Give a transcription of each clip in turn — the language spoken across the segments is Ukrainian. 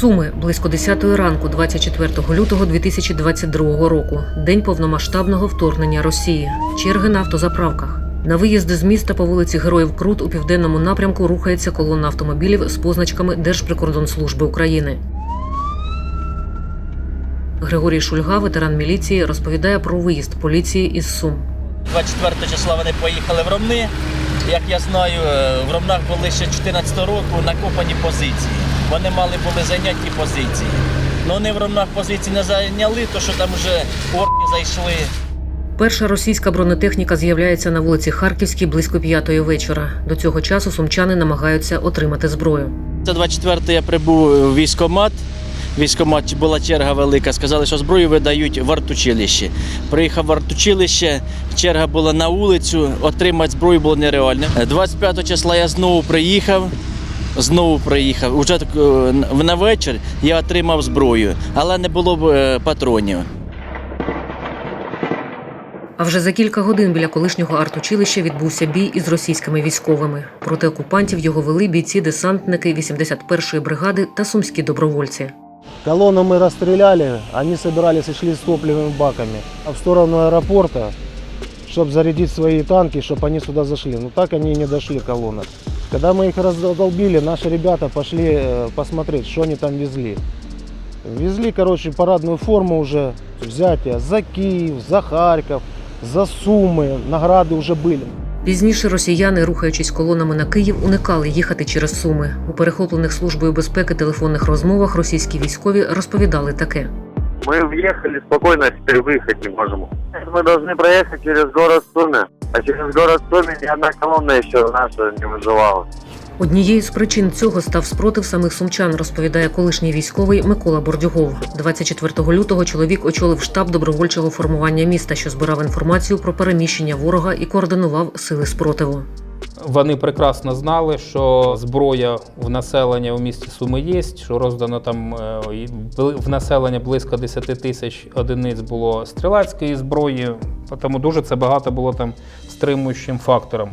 Суми близько 10 ранку, 24 лютого 2022 року. День повномасштабного вторгнення Росії. Черги на автозаправках. На виїзди з міста по вулиці Героїв Крут у південному напрямку рухається колона автомобілів з позначками Держприкордонслужби України. Григорій Шульга, ветеран міліції, розповідає про виїзд поліції із Сум. 24 числа вони поїхали в Ромни. Як я знаю, е, в Ромнах були ще 14 року накопані позиції. Вони мали були зайняті позиції. Ну вони в Ромнах позиції не зайняли, то що там вже орки зайшли. Перша російська бронетехніка з'являється на вулиці Харківській близько п'ятої вечора. До цього часу сумчани намагаються отримати зброю. Це 24 я прибув в військкомат. Військкомат була черга велика. Сказали, що зброю видають в артучилище. Приїхав в артучилище, черга була на вулицю, отримати зброю було нереально. 25 числа я знову приїхав Знову приїхав. Уже так, е, на вечір я отримав зброю, але не було е, патронів. А вже за кілька годин біля колишнього артучилища відбувся бій із російськими військовими. Проти окупантів його вели бійці-десантники 81-ї бригади та сумські добровольці. Колонну мы расстреляли, они собирались и шли с топливными баками в сторону аэропорта, чтобы зарядить свои танки, чтобы они сюда зашли. Но так они и не дошли, колонна. Когда мы их раздолбили, наши ребята пошли э, посмотреть, что они там везли. Везли, короче, парадную форму уже, взятие за Киев, за Харьков, за Сумы, награды уже были. Пізніше росіяни, рухаючись колонами на Київ, уникали їхати через Суми. У перехоплених службою безпеки телефонних розмовах російські військові розповідали таке. Мы въехали спокойно, а теперь выехать не можем. Мы должны проехать через город Суми. А через город Суми ни одна колонна еще наша не выживала. Однією з причин цього став спротив самих сумчан, розповідає колишній військовий Микола Бордюгов. 24 лютого чоловік очолив штаб добровольчого формування міста, що збирав інформацію про переміщення ворога і координував сили спротиву. Вони прекрасно знали, що зброя в населення в місті Суми є, що роздано там е, в населення близько 10 тисяч одиниць було стрілецької зброї, тому дуже це багато було там стримуючим фактором.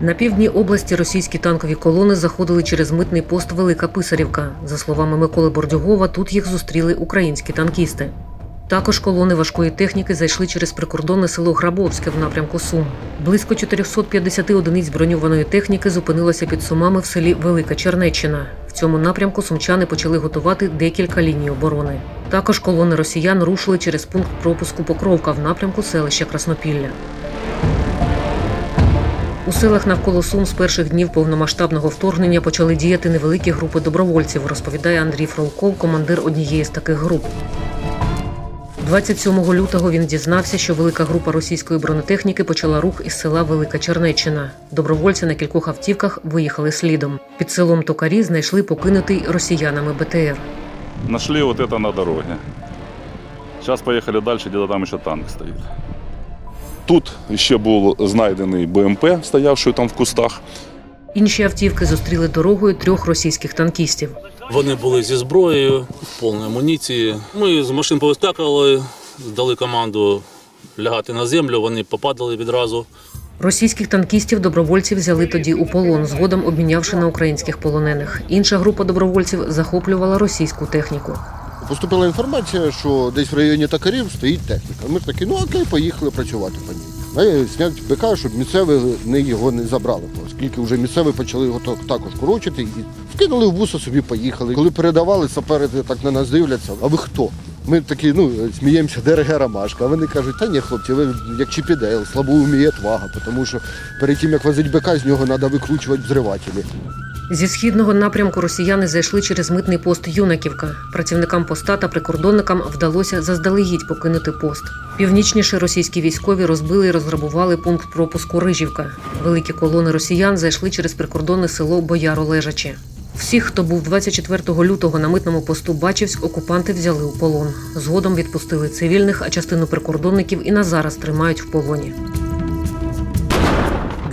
На півдні області російські танкові колони заходили через митний пост Велика Писарівка. За словами Миколи Бордюгова, тут їх зустріли українські танкісти. Також колони важкої техніки зайшли через прикордонне село Грабовське в напрямку Сум. Близько 450 одиниць броньованої техніки зупинилося під Сумами в селі Велика Чернеччина. В цьому напрямку сумчани почали готувати декілька ліній оборони. Також колони росіян рушили через пункт пропуску Покровка в напрямку селища Краснопілля. У селах навколо Сум з перших днів повномасштабного вторгнення почали діяти невеликі групи добровольців, розповідає Андрій Фролков, командир однієї з таких груп. 27 лютого він дізнався, що велика група російської бронетехніки почала рух із села Велика Чернеччина. Добровольці на кількох автівках виїхали слідом. Під селом Токарі знайшли покинутий росіянами БТР. Нашли вот это на дороге. Сейчас поехали дальше, где-то там еще танк стоит. Тут ще був знайдений БМП, стоявший там в кустах. Інші автівки зустріли дорогою трьох російських танкістів. Вони були зі зброєю, в повній амуніції. Ми з машин повискакували, дали команду лягати на землю, вони попадали відразу. Російських танкістів добровольці взяли тоді у полон, згодом обмінявши на українських полонених. Інша група добровольців захоплювала російську техніку. Поступила інформація, що десь в районі Токарів стоїть техніка. Ми ж такі, ну окей, поїхали працювати по ній. Ми зняли БК, щоб місцеві не його не забрали, оскільки вже місцеві почали його також корочити і вкинули в буса, собі поїхали. Коли передавали, сапери так на нас дивляться. А ви хто? Ми такі, ну, сміємося, ДРГ Ромашка. А вони кажуть, та ні, хлопці, ви як Чіпідейл, слабо вміє твага, тому що перед тим, як возити БК, з нього треба викручувати взривателі. Зі східного напрямку росіяни зайшли через митний пост Юнаківка. Працівникам поста та прикордонникам вдалося заздалегідь покинути пост. Північніше російські військові розбили і розграбували пункт пропуску Рижівка. Великі колони росіян зайшли через прикордонне село Бояро Лежаче. Всіх, хто був 24 лютого на митному посту Бачівськ, окупанти взяли у полон. Згодом відпустили цивільних, а частину прикордонників і на зараз тримають в полоні.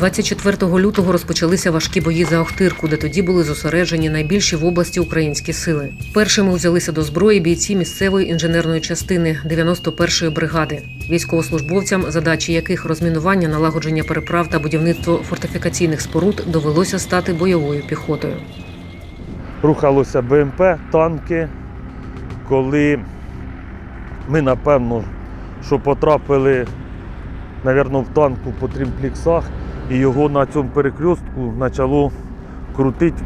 24 лютого розпочалися важкі бої за Охтирку, де тоді були зосереджені найбільші в області українські сили. Першими узялися до зброї бійці місцевої інженерної частини 91-ї бригади, військовослужбовцям, задачі яких розмінування, налагодження переправ та будівництво фортифікаційних споруд довелося стати бойовою піхотою. рухалося БМП, танки, коли ми, напевно, що потрапили, напевно, в танку по тримпліксах, і його на цьому перекрестку почало крутити.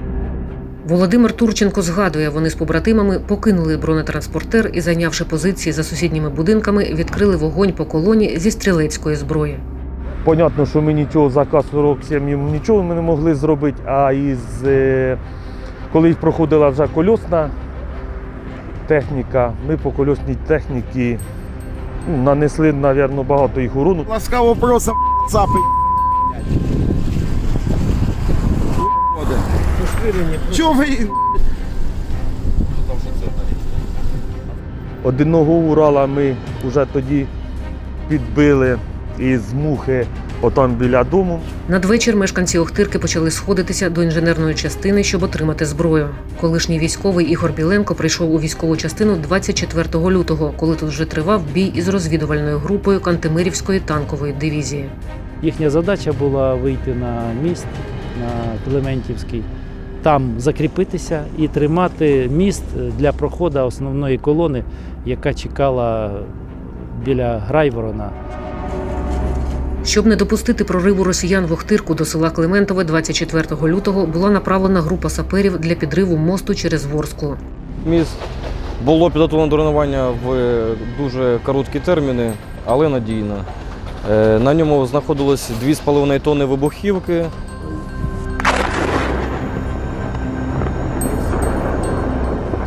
Володимир Турченко згадує, вони з побратимами покинули бронетранспортер і, зайнявши позиції за сусідніми будинками, відкрили вогонь по колоні зі стрілецької зброї. Понятно, що ми нічого за К-47 нічого ми не могли зробити, а із е, коли проходила вже кольосна техніка, ми по кольосній техніці ну, нанесли, мабуть, багато їх урону. Ласкаво просим, цапи. Чого ви Одного Урала ми вже тоді підбили із мухи отам біля дому. Надвечір мешканці Охтирки почали сходитися до інженерної частини, щоб отримати зброю. Колишній військовий Ігор Біленко прийшов у військову частину 24 лютого, коли тут вже тривав бій із розвідувальною групою Кантемирівської танкової дивізії. Їхня задача була вийти на міст на Клементівський, там закріпитися і тримати міст для проходу основної колони, яка чекала біля Грайворона. Щоб не допустити прориву росіян в Охтирку до села Клементове 24 лютого була направлена група саперів для підриву мосту через Ворсклу. Міст було підготовлено до руйнування в дуже короткі терміни, але надійно. Е, На ньому знаходилось 2,5 тонни вибухівки.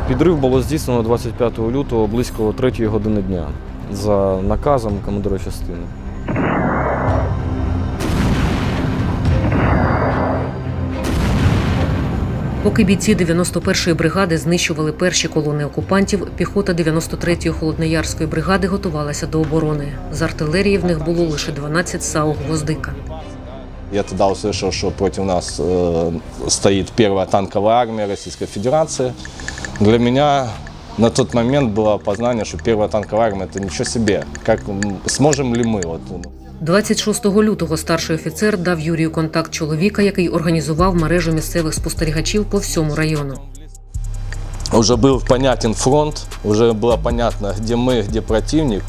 Підрив було здійснено 25 лютого близько 3 години дня за наказом командира частини. Поки бійці 91-ї бригади знищували перші колони окупантів, піхота 93-ї холодноярської бригади готувалася до оборони. З артилерії в них було лише 12 САУ «Гвоздика». Я тогда услышал, что против нас э, стоит первая танковая армия Российской Федерации. Для меня на тот момент было познание, что первая танковая армия – это ничего себе. Как, м, сможем ли мы? Вот, 26 лютого старший офіцер дав Юрію контакт чоловіка, який організував мережу місцевих спостерігачів по всьому району. уже был понятен фронт, уже было понятно, где мы, где противник,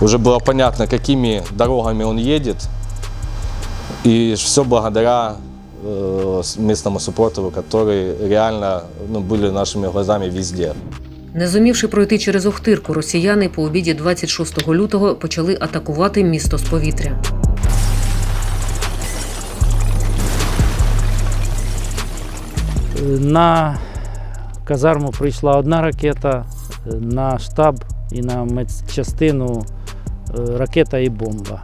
уже было понятно, какими дорогами он едет. И все благодаря э, с- местному супротиву, которые реально ну, были нашими глазами везде. Не зумівши пройти через Охтирку, росіяни по обіді 26 лютого почали атакувати місто з повітря. На казарму прийшла одна ракета, на штаб і на медчастину е, ракета і бомба.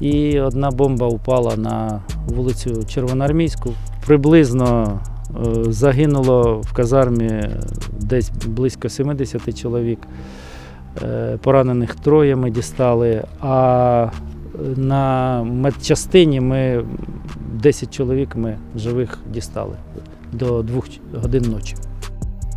І одна бомба упала на вулицю Червоноармійську. Приблизно загинуло в казармі десь близько 70 чоловік. Е, Поранених троє ми дістали, а на медчастині ми 10 чоловік ми живих дістали до 2 годин ночі.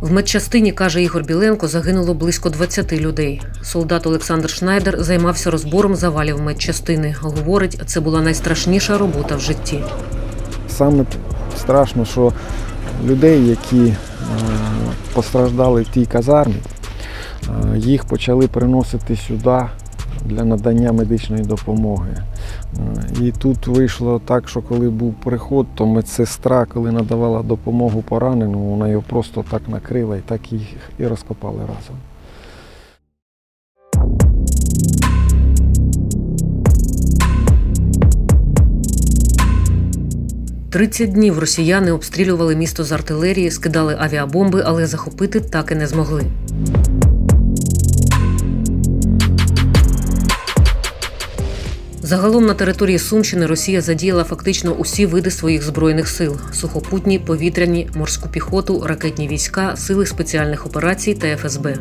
В медчастині, каже Ігор Біленко, загинуло близько 20 людей. Солдат Олександр Шнайдер займався розбором завалів медчастини. Говорить, це була найстрашніша робота в житті. Саме страшно, що людей, які е, постраждали в тій казармі, е, їх почали приносити сюди для надання медичної допомоги. Е, І тут вийшло так, що коли був приход, то медсестра, коли надавала допомогу пораненому, вона його просто так накрила і так їх і розкопали разом. Тридцять днів росіяни обстрілювали місто з артилерії, скидали авіабомби, але захопити так і не змогли. Загалом на території Сумщини Росія задіяла фактично усі види своїх збройних сил: сухопутні, повітряні, морську піхоту, ракетні війська, сили спеціальних операцій та ФСБ.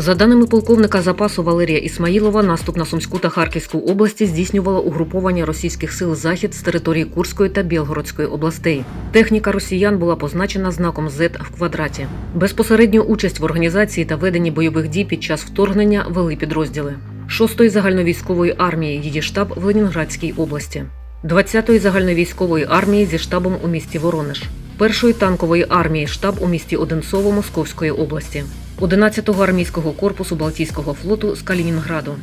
За даними полковника запасу Валерія Ісмаїлова, наступ на Сумську та Харківську області здійснювало угруповання російських сил Захід з території Курської та Білгородської областей. Техніка росіян була позначена знаком Z в квадраті. Безпосередню участь в організації та веденні бойових дій під час вторгнення вели підрозділи 6-ї загальновійськової армії, її штаб в Ленінградській області. 20-ї загальновійськової армії зі штабом у місті Воронеж, 1-ї танкової армії штаб у місті Одинцово Московської області, 11-го армійського корпусу Балтійського флоту з Калінінграду,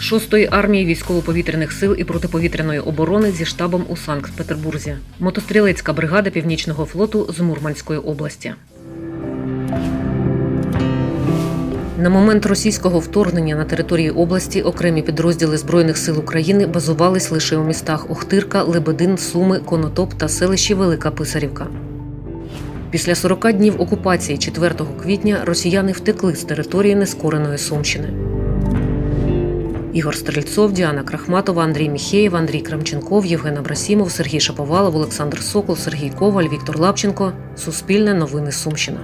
6-ї армії військово-повітряних сил і протиповітряної оборони зі штабом у Санкт-Петербурзі, мотострілецька бригада Північного флоту з Мурманської області. На момент російського вторгнення на території області окремі підрозділи Збройних сил України базувались лише у містах Охтирка, Лебедин, Суми, Конотоп та селищі Велика Писарівка. Після 40 днів окупації 4 квітня росіяни втекли з території нескореної Сумщини. Ігор Стрельцов, Діана Крахматова, Андрій Міхеєв, Андрій Крамченков, Євген Абрасімов, Сергій Шаповалов, Олександр Сокол, Сергій Коваль, Віктор Лапченко. Суспільне новини Сумщина.